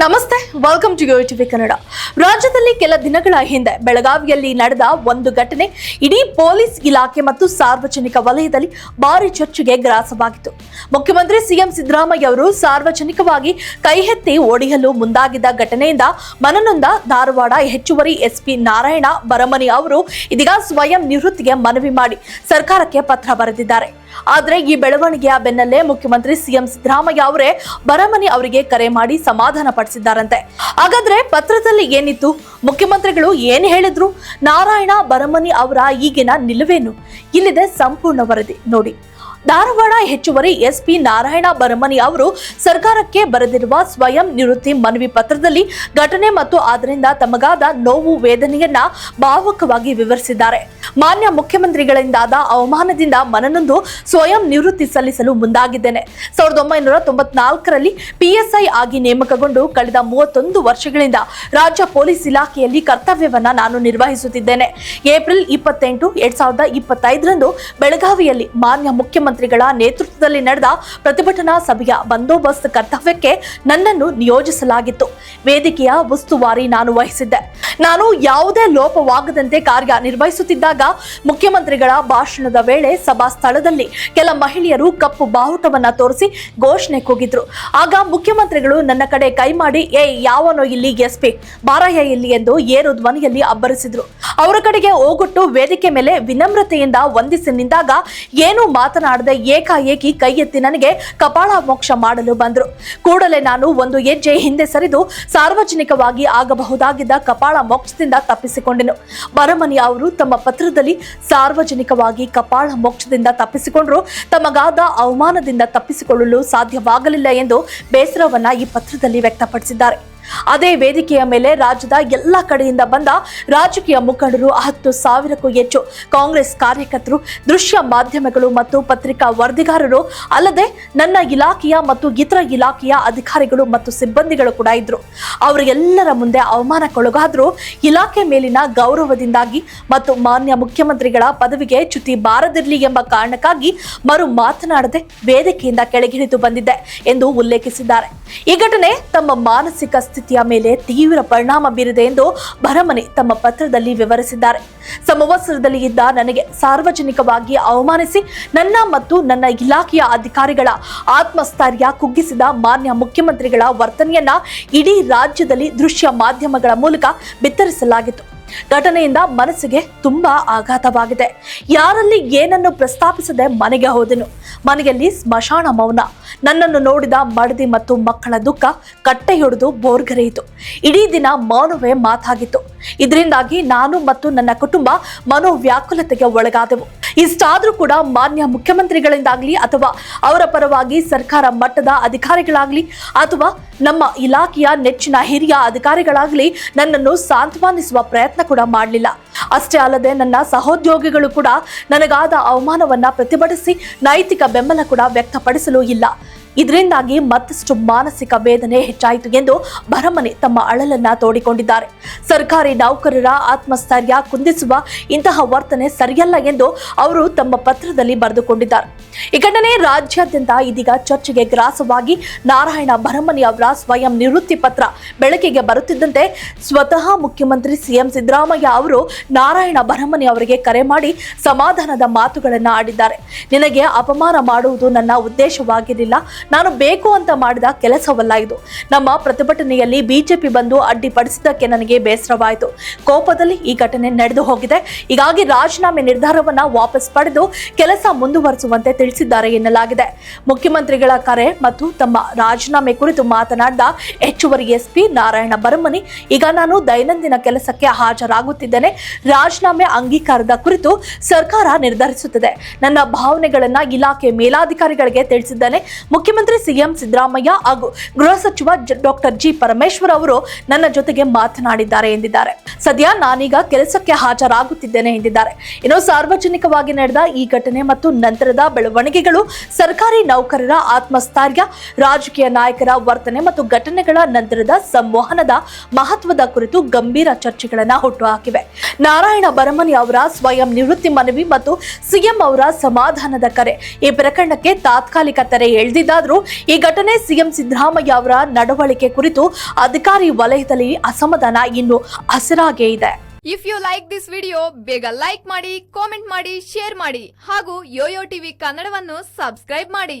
ನಮಸ್ತೆ welcome to TV Kannada ರಾಜ್ಯದಲ್ಲಿ ಕೆಲ ದಿನಗಳ ಹಿಂದೆ ಬೆಳಗಾವಿಯಲ್ಲಿ ನಡೆದ ಒಂದು ಘಟನೆ ಇಡೀ ಪೊಲೀಸ್ ಇಲಾಖೆ ಮತ್ತು ಸಾರ್ವಜನಿಕ ವಲಯದಲ್ಲಿ ಭಾರಿ ಚರ್ಚೆಗೆ ಗ್ರಾಸವಾಗಿತ್ತು. ಮುಖ್ಯಮಂತ್ರಿ ಸಿಎಂ ಸಿದ್ದರಾಮಯ್ಯ ಅವರು ಸಾರ್ವಜನಿಕವಾಗಿ ಕೈಹೆತ್ತಿ ಓಡಿಯಲು ಮುಂದಾಗಿದ್ದ ಘಟನೆಯಿಂದ ಮನನೊಂದ ಧಾರವಾಡ ಹೆಚ್ಚುವರಿ ಎಸ್ಪಿ ನಾರಾಯಣ ಬರಮನಿ ಅವರು ಇದೀಗ ಸ್ವಯಂ ನಿವೃತ್ತಿಗೆ ಮನವಿ ಮಾಡಿ ಸರ್ಕಾರಕ್ಕೆ ಪತ್ರ ಬರೆದಿದ್ದಾರೆ. ಆದ್ರೆ ಈ ಬೆಳವಣಿಗೆಯ ಬೆನ್ನಲ್ಲೇ ಮುಖ್ಯಮಂತ್ರಿ ಸಿಎಂ ಸಿದ್ದರಾಮಯ್ಯ ಅವರೇ ಬರಮನಿ ಅವರಿಗೆ ಕರೆ ಮಾಡಿ ಸಮಾಧಾನ ಪಡಿಸಿದ್ದಾರಂತೆ. ಹಾಗಾದ್ರೆ ಪತ್ರದಲ್ಲಿ ಏನಿತ್ತು? ಮುಖ್ಯಮಂತ್ರಿಗಳು ಏನ್ ಹೇಳಿದ್ರು? ನಾರಾಯಣ ಬರಮನಿ ಅವರ ಈಗಿನ ನಿಲುವೇನು? ಇಲ್ಲಿದೆ ಸಂಪೂರ್ಣ ವರದಿ. ನೋಡಿ. ಧಾರವಾಡ ಹೆಚ್ಚುವರಿ ಎಸ್ಪಿ ನಾರಾಯಣ ಬರಮನಿ ಅವರು ಸರ್ಕಾರಕ್ಕೆ ಬರೆದಿರುವ ಸ್ವಯಂ ನಿವೃತ್ತಿ ಮನವಿ ಪತ್ರದಲ್ಲಿ ಘಟನೆ ಮತ್ತು ಅದರಿಂದ ತಮಗಾದ ನೋವು ವೇದನೆಯನ್ನ ಭಾವುಕವಾಗಿ ವಿವರಿಸಿದ್ದಾರೆ. ಮಾನ್ಯ ಮುಖ್ಯಮಂತ್ರಿಗಳಿಂದಾದ ಅವಮಾನದಿಂದ ಮನನೊಂದು ಸ್ವಯಂ ನಿವೃತ್ತಿ ಸಲ್ಲಿಸಲು ಮುಂದಾಗಿದ್ದೇನೆ. ಸಾವಿರದ ಒಂಬೈನೂರ ತೊಂಬತ್ನಾಲ್ಕರಲ್ಲಿ ಪಿಎಸ್ಐ ಆಗಿ ನೇಮಕಗೊಂಡು ಕಳೆದ ಮೂವತ್ತೊಂದು ವರ್ಷಗಳಿಂದ ರಾಜ್ಯ ಪೊಲೀಸ್ ಇಲಾಖೆಯಲ್ಲಿ ಕರ್ತವ್ಯವನ್ನು ನಾನು ನಿರ್ವಹಿಸುತ್ತಿದ್ದೇನೆ. ಏಪ್ರಿಲ್ ಇಪ್ಪತ್ತೆಂಟು, ಎರಡ್ ಸಾವಿರದ ಇಪ್ಪತ್ತೈದರಂದು ಬೆಳಗಾವಿಯಲ್ಲಿ ಮಾನ್ಯ ಮುಖ್ಯಮಂತ್ರಿಗಳ ನೇತೃತ್ವದಲ್ಲಿ ನಡೆದ ಪ್ರತಿಭಟನಾ ಸಭೆಯ ಬಂದೋಬಸ್ತ್ ಕರ್ತವ್ಯಕ್ಕೆ ನನ್ನನ್ನು ನಿಯೋಜಿಸಲಾಗಿತ್ತು. ವೇದಿಕೆಯ ಉಸ್ತುವಾರಿ ನಾನು ವಹಿಸಿದ್ದೆ. ನಾನು ಯಾವುದೇ ಲೋಪವಾಗದಂತೆ ಕಾರ್ಯ ನಿರ್ವಹಿಸುತ್ತಿದ್ದಾಗ ಮುಖ್ಯಮಂತ್ರಿಗಳ ಭಾಷಣದ ವೇಳೆ ಸಭಾ ಸ್ಥಳದಲ್ಲಿ ಕೆಲ ಮಹಿಳೆಯರು ಕಪ್ಪು ಬಾವುಟವನ್ನ ತೋರಿಸಿ ಘೋಷಣೆ ಕೂಗಿದ್ರು. ಆಗ ಮುಖ್ಯಮಂತ್ರಿಗಳು ನನ್ನ ಕಡೆ ಕೈ ಮಾಡಿ ಏ ಯಾವನೋ ಇಲ್ಲಿ ಎಸ್ಪಿ ಬಾರಯ್ಯ ಇಲ್ಲಿ ಎಂದು ಏರು ಧ್ವನಿಯಲ್ಲಿ ಅಬ್ಬರಿಸಿದ್ರು. ಅವರ ಕಡೆಗೆ ಹೋಗೊಟ್ಟು ವೇದಿಕೆ ಮೇಲೆ ವಿನಮ್ರತೆಯಿಂದ ವಂದಿಸಿ ನಿಂದಾಗ ಏನು ಮಾತನಾಡದೆ ಏಕಾಏಕಿ ಕೈ ಎತ್ತಿ ನನಗೆ ಕಪಾಳ ಮೋಕ್ಷ ಮಾಡಲು ಬಂದ್ರು. ಕೂಡಲೇ ನಾನು ಒಂದು ಹೆಜ್ಜೆ ಹಿಂದೆ ಸರಿದು ಸಾರ್ವಜನಿಕವಾಗಿ ಆಗಬಹುದಾಗಿದ್ದ ಕಪಾಳ ಮೋಕ್ಷದಿಂದ ತಪ್ಪಿಸಿಕೊಂಡೆನು. ಬರಮನಿ ಅವರು ತಮ್ಮ ಪತ್ರದಲ್ಲಿ ಸಾರ್ವಜನಿಕವಾಗಿ ಕಪಾಳ ಮೋಕ್ಷದಿಂದ ತಪ್ಪಿಸಿಕೊಂಡರು. ತಮಗಾದ ಅವಮಾನದಿಂದ ತಪ್ಪಿಸಿಕೊಳ್ಳಲು ಸಾಧ್ಯವಾಗಲಿಲ್ಲ ಎಂದು ಬೇಸರವನ್ನ ಈ ಪತ್ರದಲ್ಲಿ ವ್ಯಕ್ತಪಡಿಸಿದ್ದಾರೆ. ಅದೇ ವೇದಿಕೆಯ ಮೇಲೆ ರಾಜ್ಯದ ಎಲ್ಲ ಕಡೆಯಿಂದ ಬಂದ ರಾಜಕೀಯ ಮುಖಂಡರು ಹತ್ತು ಸಾವಿರಕ್ಕೂ ಹೆಚ್ಚು ಕಾಂಗ್ರೆಸ್ ಕಾರ್ಯಕರ್ತರು, ದೃಶ್ಯ ಮಾಧ್ಯಮಗಳು ಮತ್ತು ಪತ್ರಿಕಾ ವರದಿಗಾರರು ಅಲ್ಲದೆ ನನ್ನ ಇಲಾಖೆಯ ಮತ್ತು ಇತರ ಇಲಾಖೆಯ ಅಧಿಕಾರಿಗಳು ಮತ್ತು ಸಿಬ್ಬಂದಿಗಳು ಕೂಡ ಇದ್ರು. ಅವರಿಗೆಲ್ಲರ ಮುಂದೆ ಅವಮಾನಕ್ಕೊಳಗಾದ್ರೂ. ಇಲಾಖೆ ಮೇಲಿನ ಗೌರವದಿಂದಾಗಿ ಮತ್ತು ಮಾನ್ಯ ಮುಖ್ಯಮಂತ್ರಿಗಳ ಪದವಿಗೆ ಚ್ಯುತಿ ಬಾರದಿರಲಿ ಎಂಬ ಕಾರಣಕ್ಕಾಗಿ ಮರು ಮಾತನಾಡದೆ ವೇದಿಕೆಯಿಂದ ಕೆಳಗಿಳಿದು ಬಂದಿದೆ ಎಂದು ಉಲ್ಲೇಖಿಸಿದ್ದಾರೆ. ಈ ಘಟನೆ ತಮ್ಮ ಮಾನಸಿಕ ಸ್ಥಿತಿಯ ಮೇಲೆ ತೀವ್ರ ಪರಿಣಾಮ ಬೀರಿದೆ ಎಂದು ಭರಮನೆ ತಮ್ಮ ಪತ್ರದಲ್ಲಿ ವಿವರಿಸಿದ್ದಾರೆ. ಸಮವಸ್ತ್ರದಲ್ಲಿ ಇದ್ದ ನನಗೆ ಸಾರ್ವಜನಿಕವಾಗಿ ಅವಮಾನಿಸಿ ನನ್ನ ಮತ್ತು ನನ್ನ ಇಲಾಖೆಯ ಅಧಿಕಾರಿಗಳ ಆತ್ಮಸ್ಥೈರ್ಯ ಕುಗ್ಗಿಸಿದ ಮಾನ್ಯ ಮುಖ್ಯಮಂತ್ರಿಗಳ ವರ್ತನೆಯನ್ನ ಇಡೀ ರಾಜ್ಯದಲ್ಲಿ ದೃಶ್ಯ ಮಾಧ್ಯಮಗಳ ಮೂಲಕ ಬಿತ್ತರಿಸಲಾಗಿತ್ತು. ಘಟನೆಯಿಂದ ಮನಸ್ಸಿಗೆ ತುಂಬಾ ಆಘಾತವಾಗಿದೆ. ಯಾರಲ್ಲಿ ಏನನ್ನು ಪ್ರಸ್ತಾಪಿಸದೆ ಮನೆಗೆ ಹೋದನು. ಮನೆಯಲ್ಲಿ ಸ್ಮಶಾನ ಮೌನ. ನನ್ನನ್ನು ನೋಡಿದ ಮಡದಿ ಮತ್ತು ಮಕ್ಕಳ ದುಃಖ ಕಟ್ಟೆಯೊಡೆದು ಬೋರ್ಗರೆಯಿತು. ಇಡೀ ದಿನ ಮೌನವೇ ಮಾತಾಗಿತ್ತು. ಇದರಿಂದಾಗಿ ನಾನು ಮತ್ತು ನನ್ನ ಕುಟುಂಬ ಮನೋವ್ಯಾಕುಲತೆಗೆ ಒಳಗಾದೆವು. ಇಷ್ಟಾದ್ರೂ ಕೂಡ ಮಾನ್ಯ ಮುಖ್ಯಮಂತ್ರಿಗಳಿಂದಾಗ್ಲಿ ಅಥವಾ ಅವರ ಪರವಾಗಿ ಸರ್ಕಾರ ಮಟ್ಟದ ಅಧಿಕಾರಿಗಳಾಗ್ಲಿ ಅಥವಾ ನಮ್ಮ ಇಲಾಖೆಯ ನೆಚ್ಚಿನ ಹಿರಿಯ ಅಧಿಕಾರಿಗಳಾಗ್ಲಿ ನನ್ನನ್ನು ಸಾಂತ್ವಾನಿಸುವ ಪ್ರಯತ್ನ ಕೂಡ ಮಾಡಲಿಲ್ಲ. ಅಷ್ಟೇ ಅಲ್ಲದೆ ನನ್ನ ಸಹೋದ್ಯೋಗಿಗಳು ಕೂಡ ನನಗಾದ ಅವಮಾನವನ್ನ ಪ್ರತಿಭಟಿಸಿ ನೈತಿಕ ಬೆಂಬಲ ಕೂಡ ವ್ಯಕ್ತಪಡಿಸಲು ಇಲ್ಲ. ಇದರಿಂದಾಗಿ ಮತ್ತಷ್ಟು ಮಾನಸಿಕ ವೇದನೆ ಹೆಚ್ಚಾಯಿತು ಎಂದು ಭರಮನೆ ತಮ್ಮ ಅಳಲನ್ನ ತೋಡಿಕೊಂಡಿದ್ದಾರೆ. ಸರ್ಕಾರಿ ನೌಕರರ ಆತ್ಮಸ್ಥೈರ್ಯ ಕುಂದಿಸುವ ಇಂತಹ ವರ್ತನೆ ಸರಿಯಲ್ಲ ಎಂದು ಅವರು ತಮ್ಮ ಪತ್ರದಲ್ಲಿ ಬರೆದುಕೊಂಡಿದ್ದಾರೆ. ಈ ಘಟನೆ ರಾಜ್ಯಾದ್ಯಂತ ಇದೀಗ ಚರ್ಚೆಗೆ ಗ್ರಾಸವಾಗಿ ನಾರಾಯಣ ಭರಮನಿ ಅವರ ಸ್ವಯಂ ನಿವೃತ್ತಿ ಪತ್ರ ಬೆಳಕಿಗೆ ಬರುತ್ತಿದ್ದಂತೆ ಸ್ವತಃ ಮುಖ್ಯಮಂತ್ರಿ ಸಿಎಂ ಸಿದ್ದರಾಮಯ್ಯ ಅವರು ನಾರಾಯಣ ಭರಮನಿ ಅವರಿಗೆ ಕರೆ ಮಾಡಿ ಸಮಾಧಾನದ ಮಾತುಗಳನ್ನು ಆಡಿದ್ದಾರೆ. ನಿನಗೆ ಅಪಮಾನ ಮಾಡುವುದು ನನ್ನ ಉದ್ದೇಶವಾಗಿರಲಿಲ್ಲ. ನಾನು ಬೇಕು ಅಂತ ಮಾಡಿದ ಕೆಲಸವಲ್ಲ ಇದು ನಮ್ಮ ಪ್ರತಿಭಟನೆಯಲ್ಲಿ ಬಿಜೆಪಿ ಬಂದು ಅಡ್ಡಿಪಡಿಸಿದ್ದಕ್ಕೆ ನನಗೆ ಬೇಸರವಾಯಿತು. ಕೋಪದಲ್ಲಿ ಈ ಘಟನೆ ನಡೆದು ಹೋಗಿದೆ. ಹೀಗಾಗಿ ರಾಜೀನಾಮೆ ನಿರ್ಧಾರವನ್ನ ವಾಪಸ್ ಪಡೆದು ಕೆಲಸ ಮುಂದುವರಿಸುವಂತೆ ತಿಳಿಸಿದ್ದಾರೆ ಎನ್ನಲಾಗಿದೆ. ಮುಖ್ಯಮಂತ್ರಿಗಳ ಕರೆ ಮತ್ತು ತಮ್ಮ ರಾಜೀನಾಮೆ ಕುರಿತು ಮಾತನಾಡಿದ ಹೆಚ್ಚುವರಿ ಎಸ್ಪಿ ನಾರಾಯಣ ಬರಮನಿ, ಈಗ ನಾನು ದೈನಂದಿನ ಕೆಲಸಕ್ಕೆ ಹಾಜರಾಗುತ್ತಿದ್ದೇನೆ. ರಾಜೀನಾಮೆ ಅಂಗೀಕಾರದ ಕುರಿತು ಸರ್ಕಾರ ನಿರ್ಧರಿಸುತ್ತದೆ. ನನ್ನ ಭಾವನೆಗಳನ್ನ ಇಲಾಖೆ ಮೇಲಾಧಿಕಾರಿಗಳಿಗೆ ತಿಳಿಸಿದ್ದೇನೆ. ಮುಖ್ಯಮಂತ್ರಿ ಸಿಎಂ ಸಿದ್ದರಾಮಯ್ಯ ಹಾಗೂ ಗೃಹ ಸಚಿವ ಡಾಕ್ಟರ್ ಜಿ ಪರಮೇಶ್ವರ್ ಅವರು ನನ್ನ ಜೊತೆಗೆ ಮಾತನಾಡಿದ್ದಾರೆ ಎಂದಿದ್ದಾರೆ. ಸದ್ಯ ನಾನೀಗ ಕೆಲಸಕ್ಕೆ ಹಾಜರಾಗುತ್ತಿದ್ದೇನೆ ಎಂದಿದ್ದಾರೆ. ಇನ್ನು ಸಾರ್ವಜನಿಕವಾಗಿ ನಡೆದ ಈ ಘಟನೆ ಮತ್ತು ನಂತರದ ಬೆಳವಣಿಗೆಗಳು ಸರ್ಕಾರಿ ನೌಕರರ ಆತ್ಮಸ್ಥೈರ್ಯ, ರಾಜಕೀಯ ನಾಯಕರ ವರ್ತನೆ ಮತ್ತು ಘಟನೆಗಳ ನಂತರದ ಸಂವಹನದ ಮಹತ್ವದ ಕುರಿತು ಗಂಭೀರ ಚರ್ಚೆಗಳನ್ನ ಹುಟ್ಟುಹಾಕಿವೆ. ನಾರಾಯಣ ಬರಮನಿ ಅವರ ಸ್ವಯಂ ನಿವೃತ್ತಿ ಮನವಿ ಮತ್ತು ಸಿಎಂ ಅವರ ಸಮಾಧಾನದ ಕರೆ ಈ ಪ್ರಕರಣಕ್ಕೆ ತಾತ್ಕಾಲಿಕ ತೆರೆ ಎಳೆದಿದ್ದಾದ್ರೂ ಈ ಘಟನೆ ಸಿಎಂ ಸಿದ್ದರಾಮಯ್ಯ ಅವರ ನಡವಳಿಕೆ ಕುರಿತು ಅಧಿಕಾರಿ ವಲಯದಲ್ಲಿ ಅಸಮಾಧಾನ ಇನ್ನು ಹಸಿರಾಗೇ ಇದೆ. If you like this video ಬೇಗ ಲೈಕ್ ಮಾಡಿ ಕಾಮೆಂಟ್ ಮಾಡಿ ಶೇರ್ ಮಾಡಿ ಹಾಗೂ ಯೋಯೋ ಟಿವಿ ಕನ್ನಡವನ್ನು ಸಬ್ಸ್ಕ್ರೈಬ್ ಮಾಡಿ.